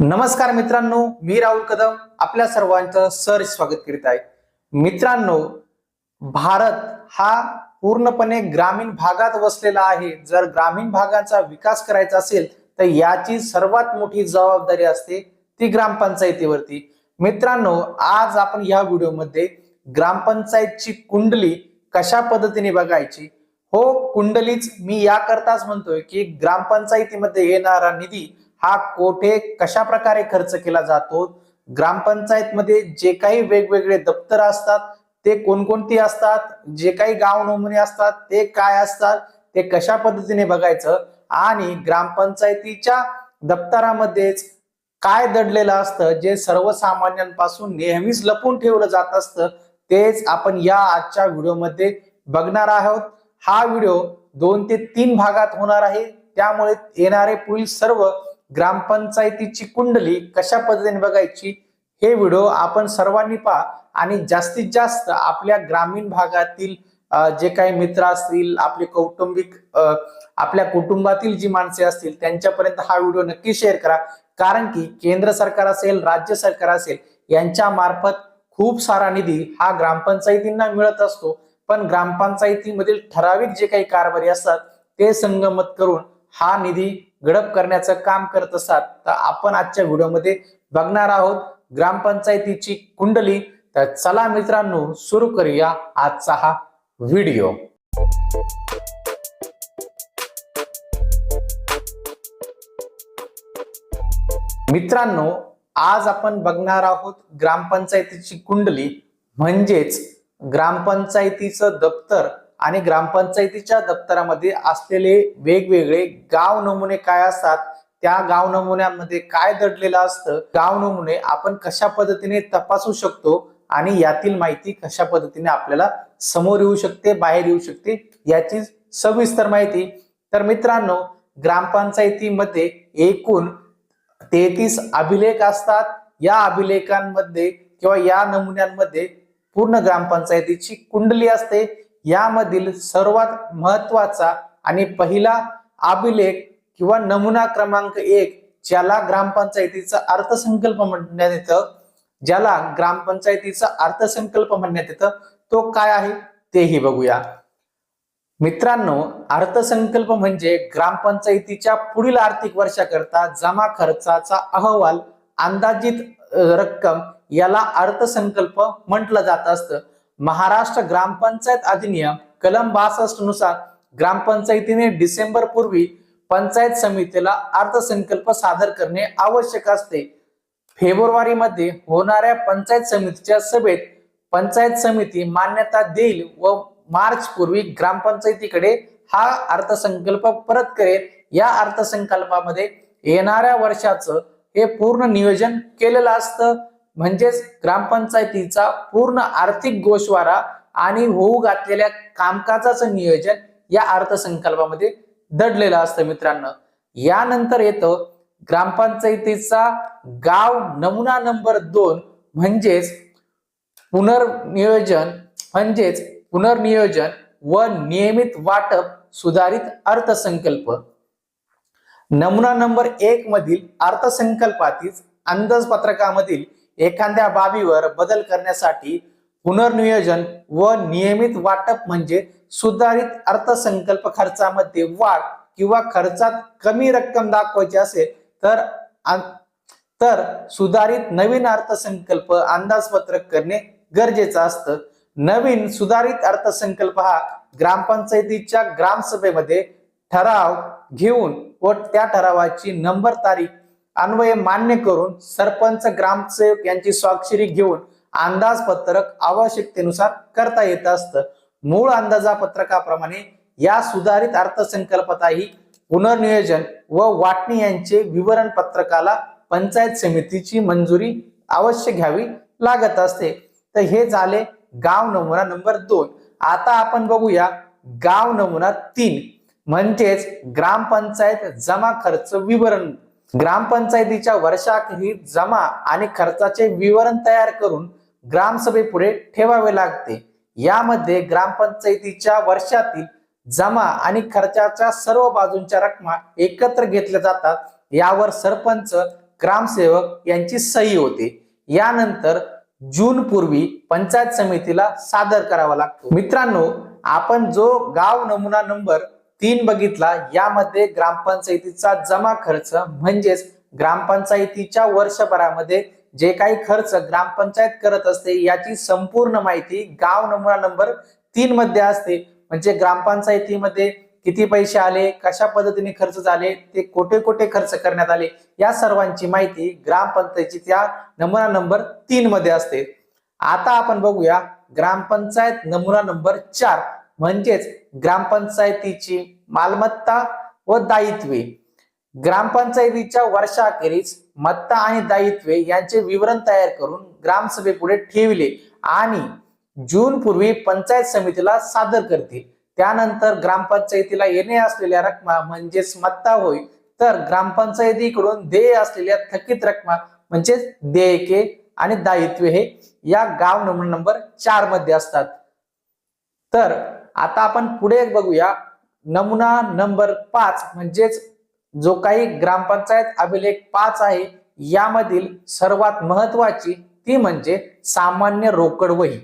नमस्कार मित्रांनो मी राहुल कदम आपल्या सर्वांचं सर स्वागत करीत आहे. मित्रांनो भारत हा पूर्णपणे ग्रामीण भागात वसलेला आहे. जर ग्रामीण भागाचा विकास करायचा असेल तर याची सर्वात मोठी जबाबदारी असते ती ग्रामपंचायतीवरती. मित्रांनो आज आपण या व्हिडिओमध्ये ग्रामपंचायतची कुंडली कशा पद्धतीने बघायची? हो कुंडलीच मी याकरताच म्हणतोय की ग्रामपंचायतीमध्ये येणारा निधी हा कोठे कशा प्रकारे खर्च केला जातो? ग्रामपंचायतमध्ये जे काही वेगवेगळे दप्तर असतात ते कोणकोणती असतात? जे काही गाव नमुने असतात ते काय असतात? ते कशा पद्धतीने बघायचं? आणि ग्रामपंचायतीच्या दप्तरामध्येच काय दडलेलं असतं? जे सर्वसामान्यांपासून नेहमीच लपून ठेवलं जात असतं तेच आपण या आजच्या व्हिडिओमध्ये बघणार आहोत. हा व्हिडिओ दोन ते तीन भागात होणार आहे. त्यामुळे येणारे पुढील सर्व ग्रामपंचायतीची कुंडली कशा पद्धतीने बघायची हे व्हिडिओ आपण सर्वांनी पहा. आणि जास्तीत जास्त आपल्या ग्रामीण भागातील जे काही मित्र असतील आपले कौटुंबिक आपल्या कुटुंबातील जी माणसे असतील त्यांच्यापर्यंत हा व्हिडिओ नक्की शेअर करा. कारण की केंद्र सरकार असेल राज्य सरकार असेल यांच्या मार्फत खूप सारा निधी हा ग्रामपंचायतींना मिळत असतो. पण ग्रामपंचायतीमधील ठराविक जे काही कारभारी असतात ते संगमत करून हा निधी गडप करण्याचं काम करत असाल तर आपण आजच्या व्हिडिओमध्ये बघणार आहोत ग्रामपंचायतीची कुंडली. तर चला मित्रांनो सुरू करूया आजचा हा व्हिडिओ. मित्रांनो आज आपण बघणार आहोत ग्रामपंचायतीची कुंडली म्हणजेच ग्रामपंचायतीचं दप्तर आणि ग्रामपंचायतीच्या दप्तरामध्ये असलेले वेगवेगळे गाव नमुने काय असतात? त्या गाव नमुन्यांमध्ये काय दडलेलं असतं? गाव नमुने आपण कशा पद्धतीने तपासू शकतो? आणि यातील माहिती कशा पद्धतीने आपल्याला समोर येऊ शकते बाहेर येऊ शकते याची सविस्तर माहिती. तर मित्रांनो ग्रामपंचायतीमध्ये एकूण तेहतीस अभिलेख असतात. या अभिलेखांमध्ये किंवा या नमुन्यांमध्ये पूर्ण ग्रामपंचायतीची कुंडली असते. यामधील सर्वात महत्त्वाचा आणि पहिला अभिलेख किंवा नमुना क्रमांक एक ज्याला ग्रामपंचायतीचा अर्थसंकल्प म्हणण्यात येतं ज्याला ग्रामपंचायतीचा अर्थसंकल्प म्हणण्यात येतं तो काय आहे तेही बघूया. मित्रांनो अर्थसंकल्प म्हणजे ग्रामपंचायतीच्या पुढील आर्थिक वर्षाकरता जमा खर्चाचा अहवाल अंदाजित रक्कम याला अर्थसंकल्प म्हटलं जात असतं. महाराष्ट्र ग्रामपंचायत अधिनियम कलम बासष्टनुसार ग्रामपंचायतीने डिसेंबर पूर्वी पंचायत समितीला अर्थसंकल्प सादर करणे आवश्यक असते. फेब्रुवारी मध्ये होणाऱ्या पंचायत समितीच्या सभेत पंचायत समिती मान्यता देईल व मार्च पूर्वी ग्रामपंचायतीकडे हा अर्थसंकल्प परत करेल. या अर्थसंकल्पामध्ये येणाऱ्या वर्षाचं हे पूर्ण नियोजन केलेलं असतं. म्हणजेच ग्रामपंचायतीचा पूर्ण आर्थिक गोषवारा आणि होऊ घातलेल्या कामकाजाचं नियोजन या अर्थसंकल्पामध्ये दडलेलं असतं मित्रांनो. यानंतर येतं ग्रामपंचायतीचा गाव नमुना नंबर दोन म्हणजेच पुनर्नियोजन म्हणजेच पुनर्नियोजन व नियमित वाटप सुधारित अर्थसंकल्प. नमुना नंबर एक मधील अर्थसंकल्पातील अंदाजपत्रकामधील एखाद्या बाबीवर बदल करण्यासाठी पुनर्नियोजन व नियमित वाटप म्हणजे सुधारित अर्थसंकल्प खर्चामध्ये वाढ किंवा खर्चात कमी रक्कम दाखवायची असेल तर तर सुधारित नवीन अर्थसंकल्प अंदाजपत्रक करणे गरजेचं असतं. नवीन सुधारित अर्थसंकल्प हा ग्रामपंचायतीच्या ग्रामसभेमध्ये ठराव घेऊन व त्या ठरावाची नंबर तारीख अन्वये मान्य करून सरपंच ग्रामसेवक यांची स्वाक्षरी घेऊन अंदाजपत्रक आवश्यकतेनुसार करता येत असतं. मूळ अंदाजापत्रकाप्रमाणे या सुधारित अर्थसंकल्पातही पुनर्नियोजन व वाटणी यांचे विवरण पत्रकाला पंचायत समितीची मंजुरी अवश्य घ्यावी लागत असते. तर हे झाले गाव नमुना नंबर दोन. आता आपण बघूया गाव नमुना तीन. म्हणजेच ग्रामपंचायत जमा खर्च विवरण. ग्रामपंचायतीच्या वर्षाखेरीत जमा आणि खर्चाचे विवरण तयार करून ग्रामसभेपुढे ठेवावे लागते. यामध्ये ग्रामपंचायतीच्या वर्षातील जमा आणि खर्चाच्या सर्व बाजूंच्या रकमा एकत्र घेतल्या जातात. यावर सरपंच ग्रामसेवक यांची सही होते. यानंतर जून पूर्वी पंचायत समितीला सादर करावा लागतो. मित्रांनो आपण जो गाव नमुना नंबर तीन बघितला यामध्ये ग्रामपंचायतीचा जमा खर्च म्हणजेच ग्रामपंचायतीच्या वर्षभरामध्ये जे काही खर्च ग्रामपंचायत करत असते याची संपूर्ण माहिती गाव नमुना नंबर तीन मध्ये असते. म्हणजे ग्रामपंचायतीमध्ये किती पैसे आले कशा पद्धतीने खर्च झाले ते कोठे कोठे खर्च करण्यात आले या सर्वांची माहिती ग्रामपंचायतीच्या नमुना नंबर तीन मध्ये असते. आता आपण बघूया ग्रामपंचायत नमुना नंबर चार. म्हणजेच ग्रामपंचायतीची मालमत्ता व दायित्वे. ग्रामपंचायतीच्या वर्षाखेरीज मत्ता आणि दायित्वे यांचे विवरण तयार करून ग्रामसभेपुढे ठेवले आणि जून पूर्वी पंचायत समितीला सादर करते त्यानंतर ग्रामपंचायतीला येणे असलेल्या रकमा म्हणजेच मत्ता होय तर ग्रामपंचायतीकडून देय असलेल्या थकीत रकमा म्हणजेच देयके आणि दायित्वे हे या गाव नंबर नंबर चारमध्ये असतात. तर आता आपण पुढे बघूया. नमुना नंबर पाच म्हणजेच जो काही ग्रामपंचायत अभिलेख पाच आहे यामधील सर्वात महत्वाची ती म्हणजे सामान्य रोकड वही.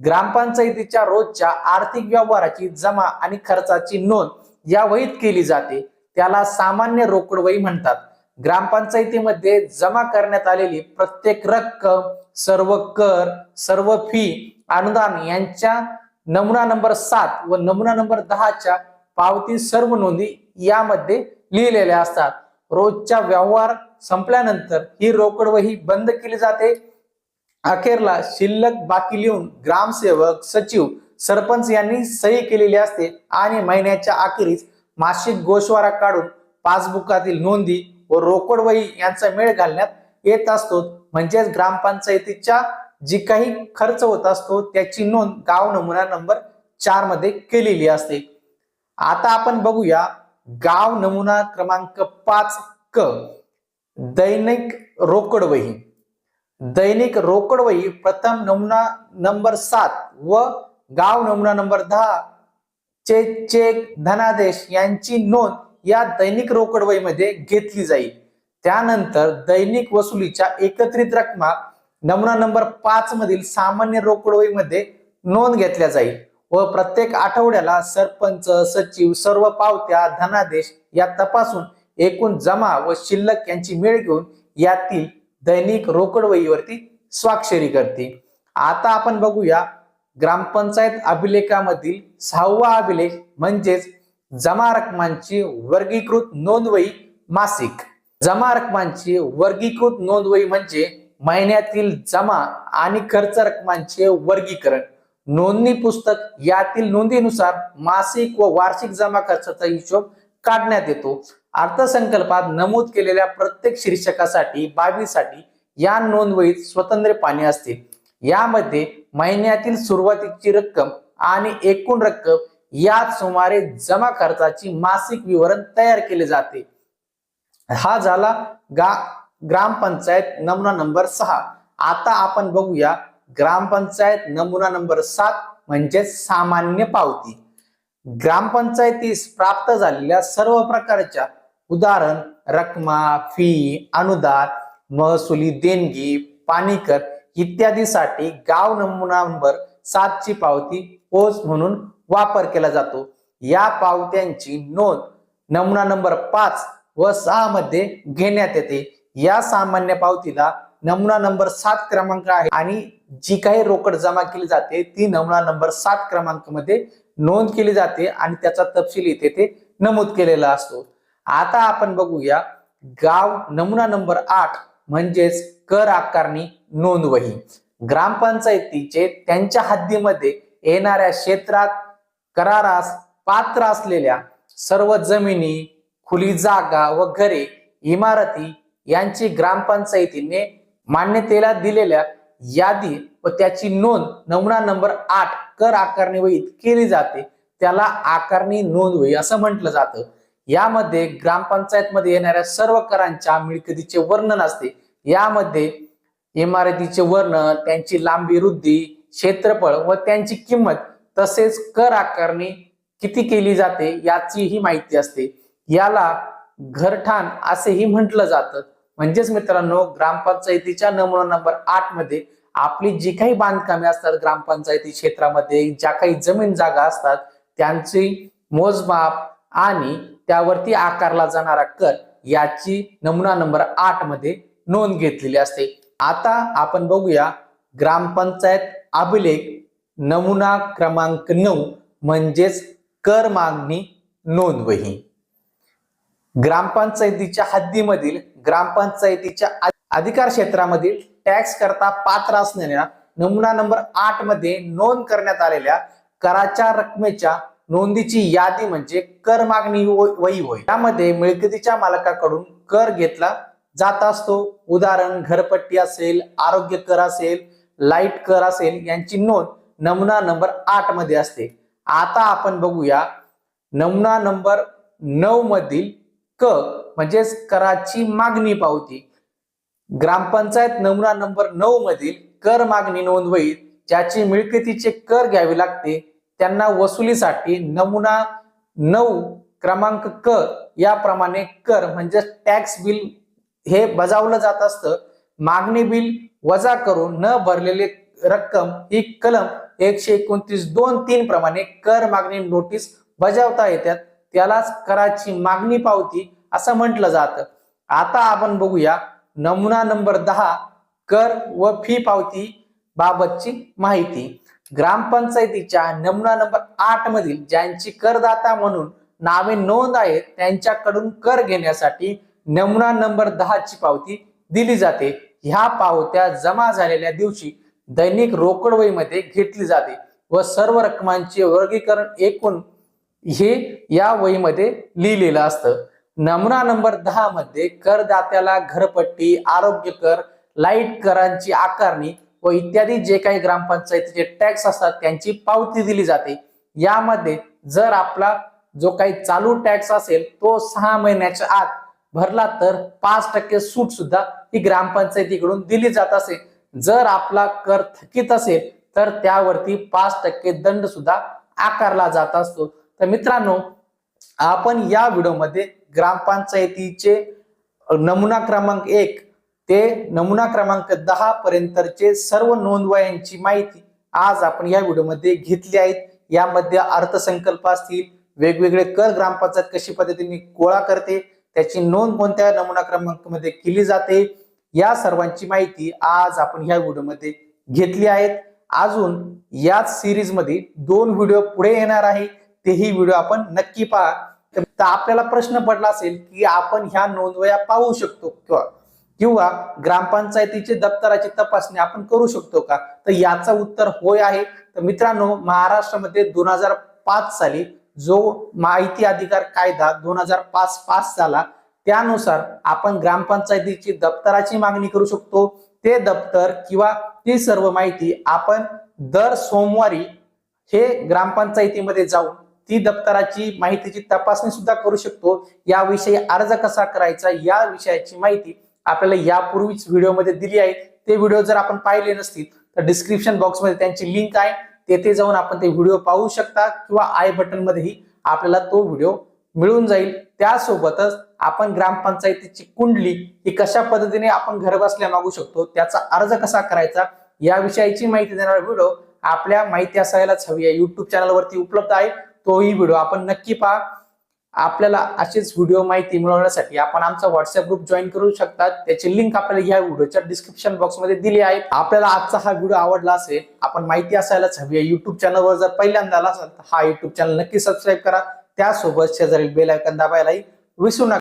ग्रामपंचायतीच्या रोजच्या आर्थिक व्यवहाराची जमा आणि खर्चाची नोंद या वहीत केली जाते. त्याला सामान्य रोकड वही म्हणतात. ग्रामपंचायतीमध्ये जमा करण्यात आलेली प्रत्येक रक्कम सर्व कर सर्व फी अनुदान यांच्या नमुना नंबर सात व नमुना नंबर दहाच्या पावती सर्व नोंदी यामध्ये लिहिलेल्या असतात. रोजच्या व्यवहार संपल्यानंतर ही रोकड वही बंद केली जाते. अखेरला शिल्लक बाकी लिहून ग्रामसेवक सचिव सरपंच यांनी सही केलेली असते आणि महिन्याच्या अखेरीस मासिक गोशवारा काढून पासबुकातील नोंदी व रोकड वही यांचा मेळ घालण्यात येत असतो. म्हणजेच ग्रामपंचायतीच्या जी काही खर्च होत असतो त्याची नोंद गाव नमुना नंबर चारमध्ये केलेली असते. आता आपण बघूया गाव नमुना क्रमांक पाच क दैनिक रोकड वही. दैनिक रोकड वही प्रथम नमुना नंबर सात व गाव नमुना नंबर दहा चे चेक धनादेश यांची नोंद या दैनिक रोकड वहीमध्ये घेतली जाईल. त्यानंतर दैनिक वसुलीच्या एकत्रित रकमा नमुना नंबर पाच मधील सामान्य रोकडोईमध्ये नोंद घेतल्या जाईल व प्रत्येक आठवड्याला सरपंच सचिव सर्व पावत्या धनादेश या तपासून एकूण जमा व शिल्लक यांची मेळ घेऊन यातील दैनिक रोकडवहीवरती स्वाक्षरी करते. आता आपण बघूया ग्रामपंचायत अभिलेखामधील सहावा अभिलेख म्हणजेच जमा रकमांची वर्गीकृत नोंदवही मासिक. जमा रकमांची वर्गीकृत नोंदवही म्हणजे महिन्यातील जमा आणि खर्च रकमांचे वर्गीकरण. नोंदणी पुस्तक यातील नोंदीनुसार मासिक व वार्षिक जमा खर्चाचा हिशोब काढण्यात येतो. अर्थसंकल्पात नमूद केलेल्या प्रत्येक शीर्षकासाठी बाबीसाठी या नोंदवहीत स्वतंत्र पाने असतील. यामध्ये महिन्यातील सुरुवातीची रक्कम आणि एकूण रक्कम यात सुमारे जमा खर्चाची मासिक विवरण तयार केले जाते. हा झाला गा ग्रामपंचायत नमुना नंबर सहा. आता आपण बघूया ग्रामपंचायत नमुना नंबर सात म्हणजे सामान्य पावती. ग्रामपंचायतीस प्राप्त झालेल्या सर्व प्रकारच्या उदाहरण रकमा फी अनुदान महसुली देणगी पाणीकर इत्यादीसाठी गाव नमुना नंबर सातची पावती पोच म्हणून वापर केला जातो. या पावत्यांची नोंद नमुना नंबर पाच व सहा मध्ये घेण्यात येते. या सामान्य पावतीला नमुना नंबर सात क्रमांक आहे आणि जी काही रोकड जमा केली जाते ती नमुना नंबर सात क्रमांकमध्ये नोंद केली जाते आणि त्याचा तपशील इथे ते नमूद केलेला असतो. आता आपण बघूया गाव नमुना नंबर आठ म्हणजेच कर आकारणी नोंद वही ग्रामपंचायतीचे त्यांच्या हद्दीमध्ये येणाऱ्या क्षेत्रात करारास पात्र असलेल्या सर्व जमिनी खुली जागा व घरे इमारती यांची ग्रामपंचायतीने मान्यतेला दिलेल्या यादी व त्याची नोंद नमुना नंबर आठ कर आकारणी वहीत केली जाते त्याला आकारणी नोंद वही असं म्हटलं जातं. यामध्ये ग्रामपंचायत मध्ये येणाऱ्या सर्व करांच्या मिळकतीचे वर्णन असते. यामध्ये इमारतीचे वर्णन त्यांची लांबी रुंदी क्षेत्रफळ व त्यांची किंमत तसेच कर आकारणी किती केली जाते याचीही माहिती असते. याला घरठाण असेही म्हटलं जातं. म्हणजेच मित्रांनो ग्रामपंचायतीच्या नमुना नंबर आठमध्ये आपली जी काही बांधकामे असतात ग्रामपंचायती क्षेत्रामध्ये ज्या काही जमीन जागा असतात त्यांची मोजमाप आणि त्यावरती आकारला जाणारा कर याची नमुना नंबर आठमध्ये नोंद घेतलेली असते. आता आपण बघूया ग्रामपंचायत अभिलेख नमुना क्रमांक नऊ म्हणजेच कर मागणी नोंदवही ग्रामपंचायतीच्या हद्दीमधील ग्रामपंचायतीच्या अधिकार क्षेत्रामधील टॅक्स करता पात्र असणाऱ्या नमुना नंबर आठमध्ये नोंद करण्यात आलेल्या कराच्या रकमेच्या नोंदीची यादी म्हणजे कर मागणी व- वही होय. त्यामध्ये मिळकतीच्या मालकाकडून कर घेतला जात असतो. उदाहरण घरपट्टी असेल आरोग्य कर असेल लाइट कर असेल यांची नोंद नमुना नंबर आठमध्ये असते. आता आपण बघूया. नमुना नंबर नऊ मधील क म्हणजेच कराची मागणी पावती. ग्रामपंचायत नमुना नंबर नऊ मधील कर मागणी नोंदवहीत ज्याची मिळकतीचे कर घ्यावे लागते. त्यांना वसुलीसाठी नमुना नऊ क्रमांक क याप्रमाणे कर म्हणजे टॅक्स बिल हे बजावलं जात असतं. मागणी बिल वजा करून न भरलेले रक्कम ही कलम एकशे एकोणतीस दोन तीन प्रमाणे कर मागणी नोटीस बजावता येतात. त्यालाच कराची मागणी पावती असं म्हटलं जातं. आता आपण बघूया नमुना नंबर दहा कर व फी पावती बाबतची माहिती. ग्रामपंचायतीच्या नमुना नंबर आठ मधील ज्यांची करदाता म्हणून नावे नोंद आहेत त्यांच्याकडून कर घेण्यासाठी नमुना नंबर दहाची पावती दिली जाते. ह्या पावत्या जमा झालेल्या दिवशी दैनिक रोकडवहीमध्ये घेतली जाते व सर्व रकमांचे वर्गीकरण एकूण हे या वहीमध्ये लिहिलेलं असतं. नमुना नंबर दहा मध्ये करदात्याला घरपट्टी आरोग्य कर लाइट करांची आकारणी व इत्यादी जे काही ग्रामपंचायतीचे टॅक्स असतात त्यांची पावती दिली जाते. यामध्ये जर आपला जो काही चालू टॅक्स असेल तो सहा महिन्याच्या आत भरला तर पाच टक्के सूट सुद्धा ही ग्रामपंचायतीकडून दिली जात असे. जर आपला कर थकीत असेल तर त्यावरती पाच टक्के दंड सुद्धा आकारला जात असतो. तर मित्रांनो आपण या व्हिडिओमध्ये ग्रामपंचायतीचे नमुना क्रमांक एक ते नमुना क्रमांक दहा पर्यंतचे सर्व नोंदवयांची माहिती आज आपण या व्हिडिओमध्ये घेतली आहेत. यामध्ये अर्थसंकल्प असतील वेगवेगळे कर ग्रामपंचायत कशी पद्धतीने गोळा करते त्याची नोंद कोणत्या नमुना क्रमांकामध्ये केली जाते या सर्वांची माहिती आज आपण ह्या व्हिडिओमध्ये घेतली आहेत. अजून याच सिरीजमध्ये दोन व्हिडिओ पुढे येणार आहे तेही व्हिडिओ आपण नक्की पहा. तर आपल्याला प्रश्न पडला असेल की आपण ह्या नोंदवया पाहू शकतो किंवा किंवा ग्रामपंचायतीचे दप्तराची तपासणी आपण करू शकतो का? तर याचं उत्तर होय आहे. तर मित्रांनो महाराष्ट्रामध्ये दोन हजार पाच साली जो माहिती अधिकार कायदा दोन हजार पाच पास झाला त्यानुसार आपण ग्रामपंचायतीची दप्तराची मागणी करू शकतो. ते दप्तर किंवा ती सर्व माहिती आपण दर सोमवारी हे ग्रामपंचायतीमध्ये जाऊन ती दप्तराची माहितीची तपासणी सुद्धा करू शकतो. याविषयी अर्ज कसा करायचा या विषयाची माहिती आपल्याला यापूर्वीच व्हिडिओमध्ये दिली आहे. ते व्हिडिओ जर आपण पाहिले नसतील तर डिस्क्रिप्शन बॉक्समध्ये त्यांची लिंक आहे. तेथे जाऊन आपण ते व्हिडिओ पाहू शकता किंवा आय बटनमध्येही आपल्याला तो व्हिडिओ मिळून जाईल. त्यासोबतच आपण ग्रामपंचायतीची कुंडली ही कशा पद्धतीने आपण घर बसल्या मागू शकतो त्याचा अर्ज कसा करायचा या विषयाची माहिती देणारा व्हिडिओ आपल्या माहिती असायलाच हवी. आहे युट्यूब चॅनलवरती उपलब्ध आहे. तोही व्हिडिओ आपण नक्की पहा. आपल्याला अशीच व्हिडिओ माहिती मिळवण्यासाठी आपण आमचा व्हॉट्सअप ग्रुप जॉईन करू शकतात त्याची लिंक आपल्याला या व्हिडिओच्या डिस्क्रिप्शन बॉक्समध्ये दिली आहे. आपल्याला आजचा हा व्हिडिओ आवडला असेल आपण माहिती असायलाच हवी आहे. युट्यूब चॅनलवर जर पहिल्यांदा आला असाल तर हा युट्यूब चॅनल नक्की सबस्क्राईब करा. त्यासोबत शेजारील बेल आयकन दाबायलाही विसरू नका.